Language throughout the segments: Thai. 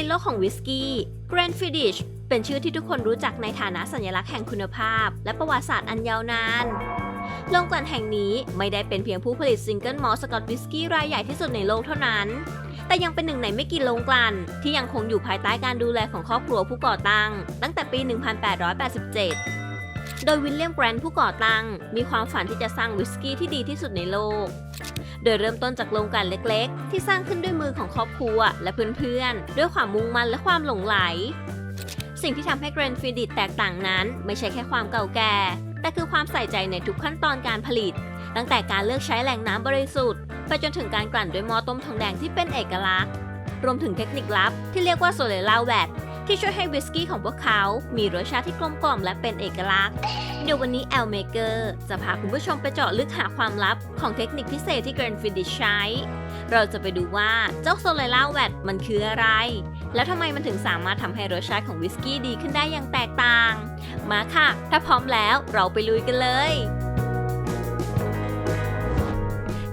ในโลกของวิสกี้ Grand Fiddich เป็นชื่อที่ทุกคนรู้จักในฐานะสัญลักษณ์แห่งคุณภาพ และประวัติศาสตร์อันยาวนานโรงกลั่นแห่งนี้ไม่ได้เป็นเพียงผู้ผลิตซิงเกิลมอลต์สกอตวิสกี้รายใหญ่ที่สุดในโลกเท่านั้น แต่ยังเป็นหนึ่งในไม่กี่โรงกลั่นที่ยังคงอยู่ภายใต้การดูแลของครอบครัวผู้ก่อตั้ง ตั้งแต่ปี 1887 โดยวิลเลียมแกรนท์ผู้ก่อตั้ง มีความฝันที่จะสร้างวิสกี้ที่ดีที่สุดในโลก โดยเริ่มต้นจากโรงกลั่นเล็กๆ ที่สร้างขึ้นด้วยมือของครอบครัวและเพื่อนๆ ด้วยความมุ่งมั่นและความหลงไหล สิ่งที่ทำให้ Grand f i d i t แตกต่างนั้น ไม่ใช่แค่ความเก่าแก่ แต่คือความใส่ใจในทุกขั้นตอนการผลิต ตั้งแต่การเลือกใช้แหล่งน้ำบริสุทธิ์ไปจนถึงการกลั่นด้วยหม้อต้มทองแดงที่เป็นเอกลักษณ์ รวมถึงเทคนิคลับที่เรียกว่าโซเลล่าแวด ที่ช่วยให้วิสกี้ของพวกเขา มีรสชาติที่กลมกล่อมและเป็นเอกลักษณ์ เดี๋ยววันนี้ L Maker จะพาคุณผู้ชมไปเจาะลึกหาความลับของเทคนิคพิเศษที่ Grand f i d i c h ใช้ เราจะไปดูว่าเจ้าโซเลล่าแวดมันคืออะไร แล้วทำไมมันถึงสามารถทำให้รสชาติของวิสกี้ดีขึ้นได้อย่างแตกต่าง มาค่ะ ถ้าพร้อมแล้วเราไปลุยกันเลย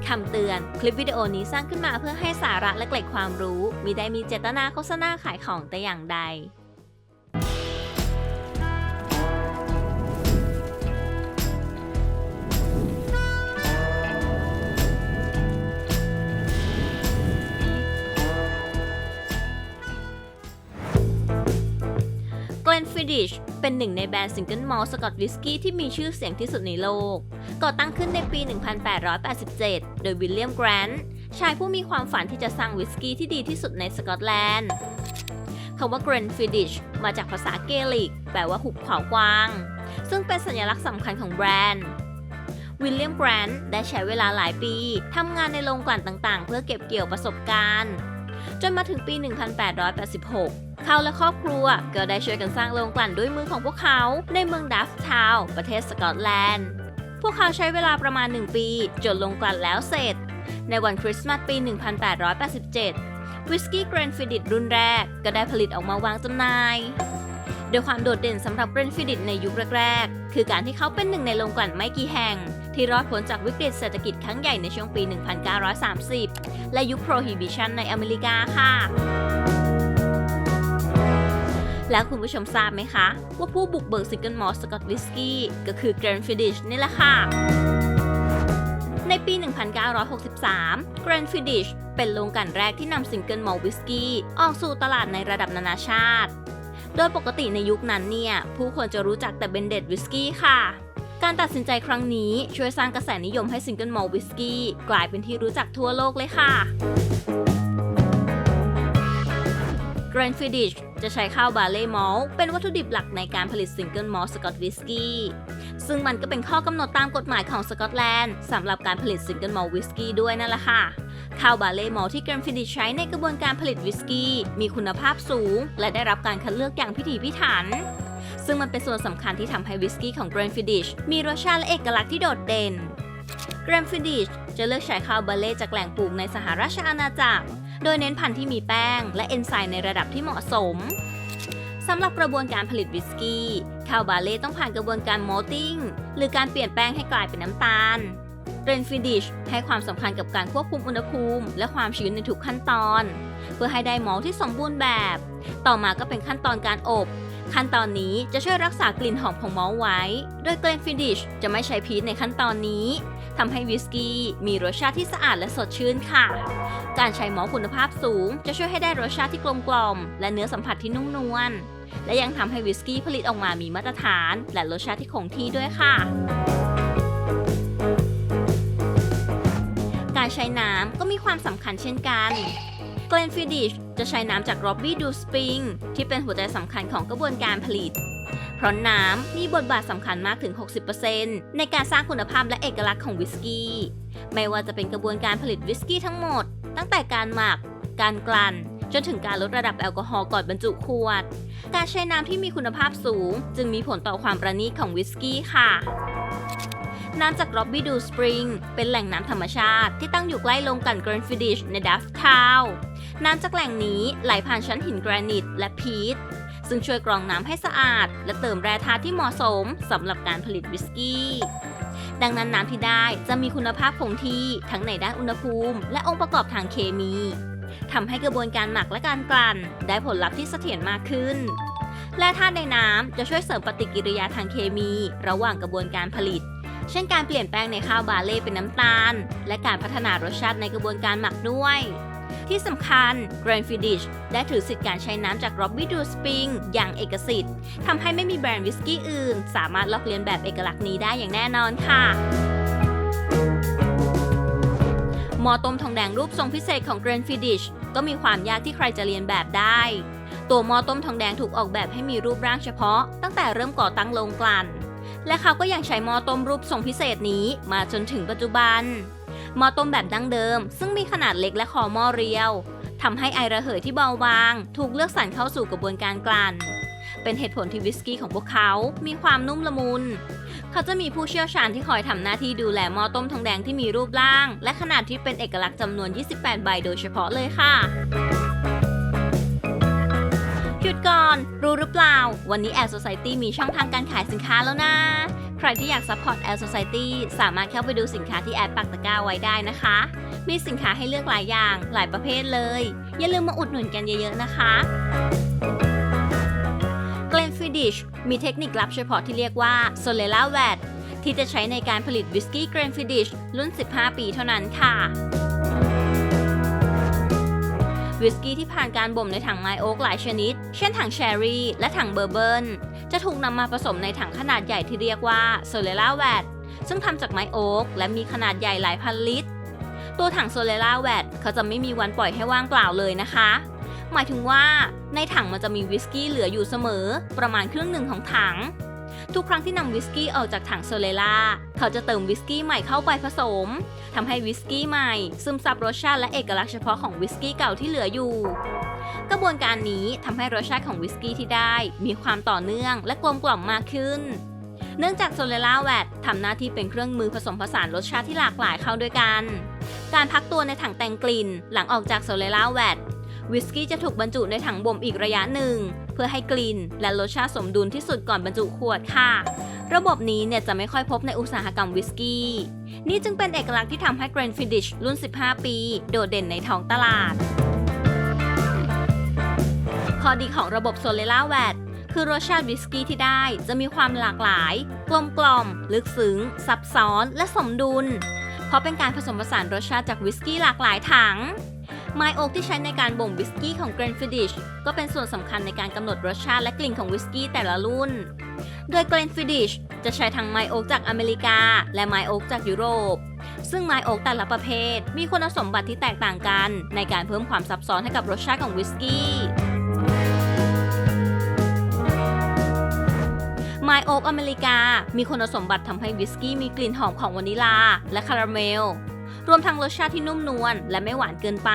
คำเตือน คลิปวิดีโอนี้สร้างขึ้นมาเพื่อให้สาระและเกร็ดความรู้ มิได้มีเจตนาโฆษณาขายของแต่อย่างใด Glenfiddich เป็นหนึ่งในแบรนด์ซิงเกิลมอลสกอตวิสกี้ที่มีชื่อเสียงที่สุดในโลก ก่อตั้งขึ้นในปี 1887 โดยวิลเลียมแกรนท์ชายผู้มีความฝันที่จะสร้างวิสกี้ที่ดีที่สุดในสกอตแลนด์คำว่า Glenfiddich มาจากภาษาเกลิก แปลว่าหุบเขากว้าง ซึ่งเป็นสัญลักษณ์สำคัญของแบรนด์วิลเลียมแกรนท์ได้ใช้เวลาหลายปี ทำงานในโรงกลั่นต่างๆ เพื่อเก็บเกี่ยวประสบการณ์ จนมาถึงปี 1886 เขาและครอบครัวก็ได้ช่วยกันสร้างโรงกลั่นด้วยมือของพวกเขา ในเมืองดัฟทาวประเทศสกอตแลนด์ วกเขาใช้เวลาประมาณ 1 ปี จนโรงกลั่นแล้วเสร็จ ในวันคริสต์มาสปี 1887 วิสกี้เกรนฟิดิตรุ่นแรก ก็ได้ผลิตออกมาวางจำหน่ายโดยความโดดเด่นสำหรับเกรนฟิดิตในยุคแรกๆ คือการที่เขาเป็นหนึ่งในโรงกลั่นไม่กี่แห่ง ที่รอดพ้นจากวิกฤตเศรษฐกิจครั้งใหญ่ในช่วงปี 1930 และยุคโปรฮิบิชันในอเมริกาค่ะ แล้วคุณผู้ชมทราบไหมคะ ว่าผู้บุกเบิกซิงเกิลมอลต์สกอตวิสกี้ก็คือ Grand Fiddich นี่แหละค่ะ ในปี 1963 Grand Fiddich เป็นโรงกลั่นแรกที่นำซิงเกิลมอลต์วิสกี้ออกสู่ตลาดในระดับนานาชาติ โดยปกติในยุคนั้นเนี่ย ผู้คนจะรู้จักแต่เบนเด t วิสกี้ค่ะการตัดสินใจครั้งนี้ช่วยสร้างกระแสนิยมให้ซิงเกิลมอลต์วิสกี้กลายเป็นที่รู้จักทั่วโลกเลยค่ะ Grand Fiddich จะใช้ข้าวบาเล่มอลเป็นวัตถุดิบหลักในการผลิตซิงเกิลมอลสกอตวิสกี้ซึ่งมันก็เป็นข้อกำหนดตามกฎหมายของสกอตแลนด์สำหรับการผลิตซิงเกิลมอลวิสกี้ด้วยนั่นแหละค่ะ ข้าวบาเล่มอลที่ Grand Fiddich ใช้ในกระบวนการผลิตวิสกี้ มีคุณภาพสูง และได้รับการคัดเลือกอย่างพิถีพิถันซึ่งมันเป็นส่วนสำคัญที่ทำให้วิสกี้ของ Grand Fiddich มีรสชาติและเอกลักษณ์ที่โดดเด่น Grand Fiddich จะเลือกใช้ข้าวบาเล่จากแหล่งปลูกในสหราชอาณาจักร โดยเน้นพันธุ์ที่มีแป้ง และเอนไซม์ในระดับที่เหมาะสมสำหรับกระบวนการผลิตวิสกี้ข้าวบาเล่ต้องผ่านกระบวนการมอลติ้งหรือการเปลี่ยนแป้งให้กลายเป็นน้ำตาลเรนฟิดิชให้ความสำคัญกับการควบคุมอุณหภูมิ และความชื้นในทุกขั้นตอน เพื่อให้ได้มอลที่สมบูรณ์แบบ ต่อมาก็เป็นขั้นตอนการอบ ขั้นตอนนี้จะช่วยรักษากลิ่นหอมของมอลไว้ โดยเกรนฟิดิชจะไม่ใช้พีชในขั้นตอนนี้ ทำให้วิสกี้มีรสชาติที่สะอาดและสดชื่นค่ะ การใช้หมอคุณภาพสูง จะช่วยให้ได้รสชาติที่กลมกล่อม และเนื้อสัมผัสที่นุ่มนวล และยังทำให้วิสกี้ผลิตออกมามีมาตรฐาน และรสชาติที่คงที่ด้วยค่ะการใช้น้ำก็มีความสำคัญเช่นกัน g l e n f i d i c h จะใช้น้ำจาก Robbie Do Spring ที่เป็นหัวใจสำคัญของกระบวนการผลิต เพราะน้ำมีบทบาทสำคัญมากถึง 60%ในการสร้างคุณภาพและเอกลักษณ์ของวิสกี้ ไม่ว่าจะเป็นกระบวนการผลิตวิสกี้ทั้งหมด ตั้งแต่การหมัก การกลั่น จนถึงการลดระดับแอลกอฮอล์ก่อนบรรจุขวด การใช้น้ำที่มีคุณภาพสูง จึงมีผลต่อความประณีตของวิสกี้ค่ะน้ำจาก Robbie Do Spring เป็นแหล่งน้ำธรรมชาติที่ตั้งอยู่ใกล้โรงกัน Grand Fiddich ในดัฟทาวน์น้ำจากแหล่งนี้ไหลผ่านชั้นหินแกรนิตและพีท ซึ่งช่วยกรองน้ำให้สะอาด และเติมแร่ธาตุที่เหมาะสมสำหรับการผลิตวิสกี้ ดังนั้นน้ำที่ได้จะมีคุณภาพคงที่ทั้งในด้านอุณหภูมิ และองค์ประกอบทางเคมีทำให้กระบวนการหมักและการกลั่น ได้ผลลัพธ์ที่เสถียรมากขึ้น และธาตุในน้ำจะช่วยเสริมปฏิกิริยาทางเคมี ระหว่างกระบวนการผลิต เช่นการเปลี่ยนแปลงในข้าวบาเล่เป็นน้ำตาล และการพัฒนารสชาติในกระบวนการหมักด้วย ที่สำคัญ Grand Fiddich ได้ถือสิทธิ์การใช้น้ำจาก Robbie d o Spring อย่างเอกสิทธิ์ทำให้ไม่มีแบรนด์วิสกี้อื่น สามารถลอกเลียนแบบเอกลักษณ์นี้ได้อย่างแน่นอนค่ะหมอต้มทองแดงรูปทรงพิเศษของ Grand Fiddich ก็มีความยากที่ใครจะเรียนแบบได้ ตัวหมอต้มทองแดงถูกออกแบบให้มีรูปร่างเฉพาะ ตั้งแต่เริ่มก่อตั้งโรงกลั่นและเขาก็ยังใช้มอต้มรูปทรงพิเศษนี้มาจนถึงปัจจุบัน หม้อต้มแบบดั้งเดิม ซึ่งมีขนาดเล็กและคอหม้อเรียวทำให้ไอระเหยที่เบาบาง ถูกเลือกสรรเข้าสู่กระบวนการกลั่น เป็นเหตุผลที่วิสกี้ของพวกเขา มีความนุ่มละมุน เขาจะมีผู้เชี่ยวชาญที่คอยทำหน้าที่ดูแลหม้อต้มทองแดงที่มีรูปร่าง และขนาดที่เป็นเอกลักษณ์จำนวน 28 ใบโดยเฉพาะเลยค่ะหยุดก่อน รู้หรือเปล่า วันนี้ Air Society มีช่องทางการขายสินค้าแล้วนะ ใครที่อยาก support Air Society สามารถเข้าไปดูสินค้าที่แอดปักตะกร้าไว้ได้นะคะ มีสินค้าให้เลือกหลายอย่าง หลายประเภทเลย อย่าลืมมาอุดหนุนกันเยอะๆนะคะ Glenfiddich มีเทคนิคลับเฉพาะที่เรียกว่า Solera Vat ที่จะใช้ในการผลิตวิสกี้ Glenfiddich รุ่น 15 ปีเท่านั้นค่ะวิสกี้ที่ผ่านการบ่มในถังไมโอ๊กหลายชนิด เช่นถังแชร์รี่ และถังเบอร์เบิร์น จะถูกนำมาผสมในถังขนาดใหญ่ที่เรียกว่า Solera Vat ซึ่งทำจากไม้โอ๊กและมีขนาดใหญ่หลายพันลิตร ตัวถัง Solera Vat เขาจะไม่มีวันปล่อยให้ว่างเปล่าเลยนะคะ หมายถึงว่าในถังมันจะมีวิสกี้เหลืออยู่เสมอ ประมาณครึ่งหนึ่งของถัง ทุกครั้งที่นำวิสกี้ออกจากถังโซเลล่าเขาจะเติมวิสกี้ใหม่เข้าไปผสมทำให้วิสกี้ใหม่ ซึมซับรสชาติและเอกลักษณ์เฉพาะของวิสกี้เก่าที่เหลืออยู่ กระบวนการนี้ทำให้รสชาติของวิสกี้ที่ได้ มีความต่อเนื่องและกลมกล่อมมากขึ้น เนื่องจากโซเลล่าแวตทำหน้าที่เป็นเครื่องมือผสมผสานรสชาติที่หลากหลายเข้าด้วยกัน การพักตัวในถังแต่งกลิ่น หลังออกจากโซเลล่าแวตวิสกี้จะถูกบรรจุในถังบ่มอีกระยะหนึ่ง เพื่อให้กลิ่น และรสชาติสมดุลที่สุดก่อนบรรจุขวดค่ะ ระบบนี้เนี่ยจะไม่ค่อยพบในอุตสาหกรรมวิสกี้ นี่จึงเป็นเอกลักษณ์ที่ทำให้ Grand Fiddich รุ่น 15 ปี โดดเด่นในท้องตลาด ข้อดีของระบบ Solera Vat คือรสชาติวิสกี้ที่ได้จะมีความหลากหลาย กลมกล่อม ลึกซึ้ง ซับซ้อน และสมดุล เพราะเป็นการผสมผสานรสชาติจากวิสกี้หลากหลายถัง ไม้โอ๊กที่ใช้ในการบ่มวิสกี้ของ Grand Fiddich ก็เป็นส่วนสำคัญในการกำหนดรสชาติและกลิ่นของวิสกี้แต่ละรุ่น โดย Grand Fiddich จะใช้ทั้งไม้โอ๊กจากอเมริกา และไม้โอ๊กจากยุโรป ซึ่งไม้โอ๊กแต่ละประเภท มีคุณสมบัติที่แตกต่างกัน ในการเพิ่มความซับซ้อนให้กับรสชาติของวิสกี้ ไมโอ๊กอเมริกา มีคุณสมบัติทำให้วิสกี้มีกลิ่นหอมของวานิลา และคาราเมล รวมทั้งรสชาติที่นุ่มนวลและไม่หวานเกินไป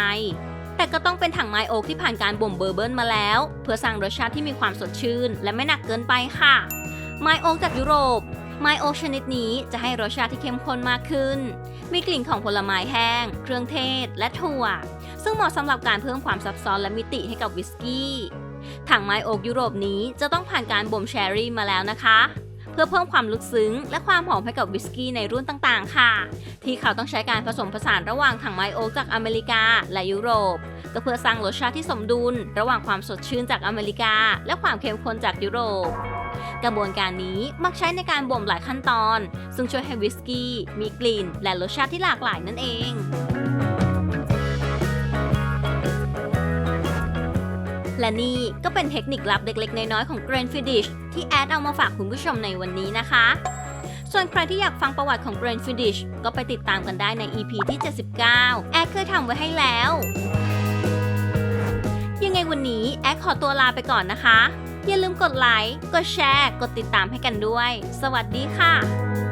แต่ก็ต้องเป็นถังไมโอ๊กที่ผ่านการบ่มเบอร์เบิร์นมาแล้ว เพื่อสร้างรสชาติที่มีความสดชื่น และไม่หนักเกินไปค่ะ ไมโอ๊กจากยุโรปไมโอ๊กชนิดนี้จะให้รสชาติที่เข้มข้นมากขึ้น มีกลิ่นของผลไม้แห้ง เครื่องเทศ และถั่ว ซึ่งเหมาะสำหรับการเพิ่มความซับซ้อนและมิติให้กับวิสกี้ ถังไม้โอกยุโรปนี้จะต้องผ่านการบ่มแชร์รี่มาแล้วนะคะ เพื่อเพิ่มความลึกซึ้ง และความหอมให้กับวิสกี้ในรุ่นต่างๆ ค่ะ ที่เขาต้องใช้การผสมผสานระหว่างถังไม้โอกจากอเมริกาและยุโรป ก็เพื่อสร้างรสชาติที่สมดุล ระหว่างความสดชื่นจากอเมริกา และความเข้มข้นจากยุโรปกระบวนการนี้มักใช้ในการบ่มหลายขั้นตอน ซึ่งช่วยให้วิสกี้มีกลิ่น และรสชาติที่หลากหลายนั่นเอง และนี่ก็เป็นเทคนิคลับเล็กๆ น้อยๆ ของ Grand Fiddich ที่แอดเอามาฝากคุณผู้ชมในวันนี้นะคะ ส่วนใครที่อยากฟังประวัติของ Grand Fiddich ก็ไปติดตามกันได้ใน EP ที่ 79 แอดเคยทำไว้ให้แล้ว ยังไงวันนี้แอดขอตัวลาไปก่อนนะคะ อย่าลืมกดไลค์ กดแชร์ กดติดตามให้กันด้วย สวัสดีค่ะ